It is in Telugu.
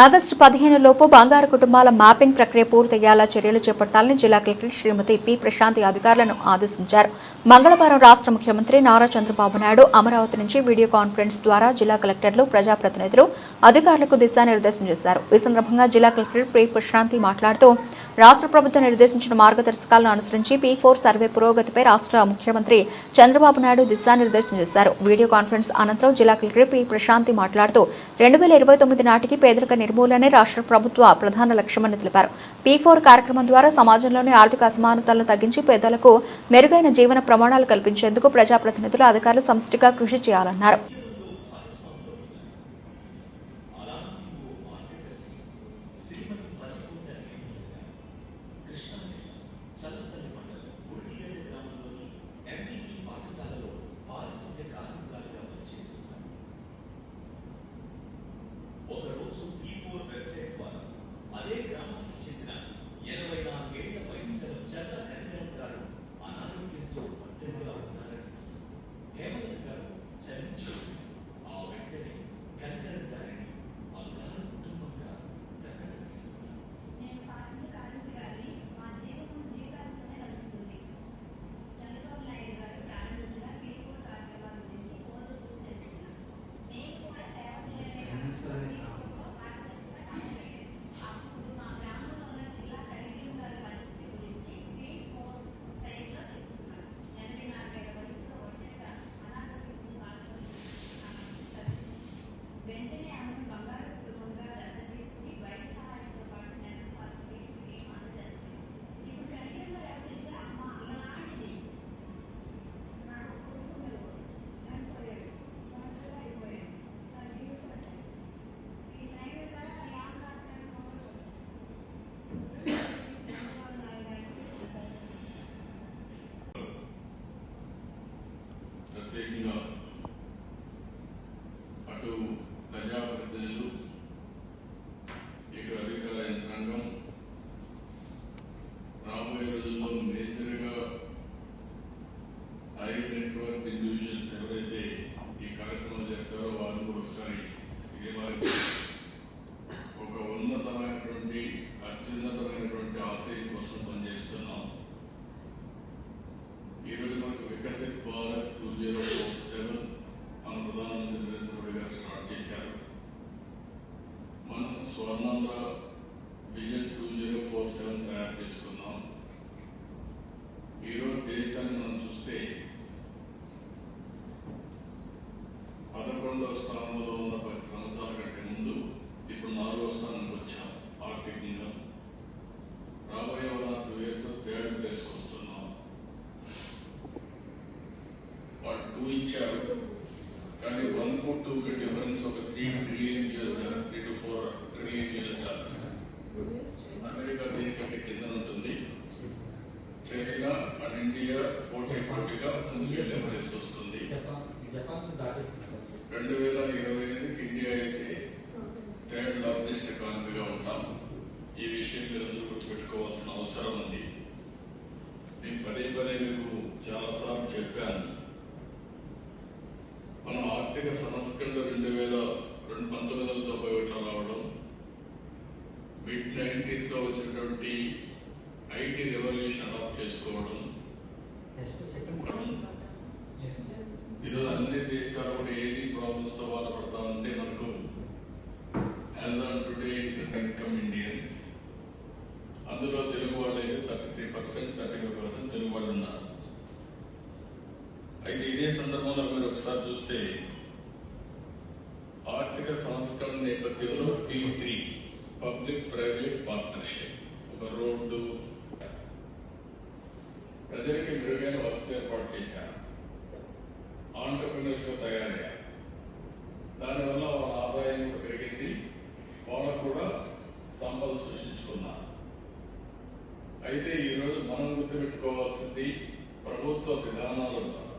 ఆగస్టు పదిహేను లోపు బంగారు కుటుంబాల మ్యాపింగ్ ప్రక్రియ పూర్తయ్యేలా చర్యలు చేపట్టాలని జిల్లా కలెక్టర్ శ్రీమతి పి ప్రశాంతి అధికారులను ఆదేశించారు. మంగళవారం రాష్ట్ర ముఖ్యమంత్రి నారా చంద్రబాబు నాయుడు అమరావతి నుంచి వీడియో కాన్ఫరెన్స్ ద్వారా జిల్లా కలెక్టర్లు ప్రజాప్రతినిధులు అధికారులకు దిశానిర్దేశం చేశారు. ఈ సందర్భంగా జిల్లా కలెక్టర్ పి ప్రశాంతి మాట్లాడుతూ రాష్ట్ర ప్రభుత్వం నిర్దేశించిన మార్గదర్శకాలను అనుసరించి పి ఫోర్ సర్వే పురోగతిపై రాష్ట్ర ముఖ్యమంత్రి చంద్రబాబు నాయుడు దిశానిర్దేశం చేశారు. వీడియో కాన్ఫరెన్స్ అనంతరం జిల్లా కలెక్టర్ పి ప్రశాంతి మాట్లాడుతూ రెండు వేల ఇరవై తొమ్మిది నాటికి పేదరిక నిర్మూలనే రాష్ట్ర ప్రభుత్వ ప్రధాన లక్ష్యమని తెలిపారు. పీ ఫోర్ కార్యక్రమం ద్వారా సమాజంలోని ఆర్థిక అసమానతలను తగ్గించి పేదలకు మెరుగైన జీవన ప్రమాణాలు కల్పించేందుకు ప్రజాప్రతినిధులు అధికారులు సమిష్టిగా కృషి చేయాలన్నారు. straighten up. Vision two zero four seven తయారు చేసుకున్నాం ఈరోజు దేశాన్ని మనం చూస్తే పదకొండవ స్థానంలో ఉన్న పది సంవత్సరాల కంటే ముందు ఇప్పుడు నాలుగో స్థానానికి వచ్చాం ఆర్థికంగా రాబోయే వాళ్ళ టూ ఇయర్స్ థర్డ్ ప్లేస్కి వస్తున్నాం. వాళ్ళు టూ ఇచ్చారు. కానీ వన్ ఫోర్ టూ కంటే అండ్ ఇండియా పోటీ పోటీగా ముందుకెళ్ళే పరిస్థితి వస్తుంది. రెండు వేల ఇరవై ఎనిమిదికి ఇండియా అయితే థర్డ్ లార్జెస్ట్ ఎకానమీగా ఉంటాం ఈ విషయం మీరు అందరూ గుర్తుపెట్టుకోవాల్సిన అవసరం ఉంది. నేను పదే పదే మీకు చాలాసార్లు చెప్పాను. మనం ఆర్థిక సంస్కరణలు రెండు వేల రెండు పంతొమ్మిది వందల తొంభై ఒకటిలో రావడం మిడ్ నైంటీస్లో వచ్చినటువంటి ఐటీ రెవల్యూషన్ అడాప్ట్ చేసుకోవడం నెక్స్ట్ సెకండ్ ఈరోజు అన్ని దేశాలు కూడా ఏజీ ప్రాబ్లమ్స్తో బాధపడతా ఉంటే మనకు టుడే ఇన్కమ్ ఇండియన్స్ అందులో తెలుగు వాళ్ళు అయితే thirty three percent thirty five percent Telugu వాళ్ళు ఉన్నారు. అయితే ఇదే సందర్భంలో మీరు ఒకసారి చూస్తే ఆర్థిక సంస్కరణ నేపథ్యంలో T three public private partnership ఒక రోడ్డు ప్రజలకి మెరుగైన వసతి ఏర్పాటు చేశారు. ఆంటర్ప్రినర్స్ తయారయ్యా దానివల్ల వాళ్ళ ఆదాయం కూడా పెరిగింది. వాళ్ళకు కూడా సంపద సృష్టించుకున్నారు. అయితే ఈరోజు మనం గుర్తుపెట్టుకోవాల్సింది ప్రభుత్వ విధానాలు ద్వారా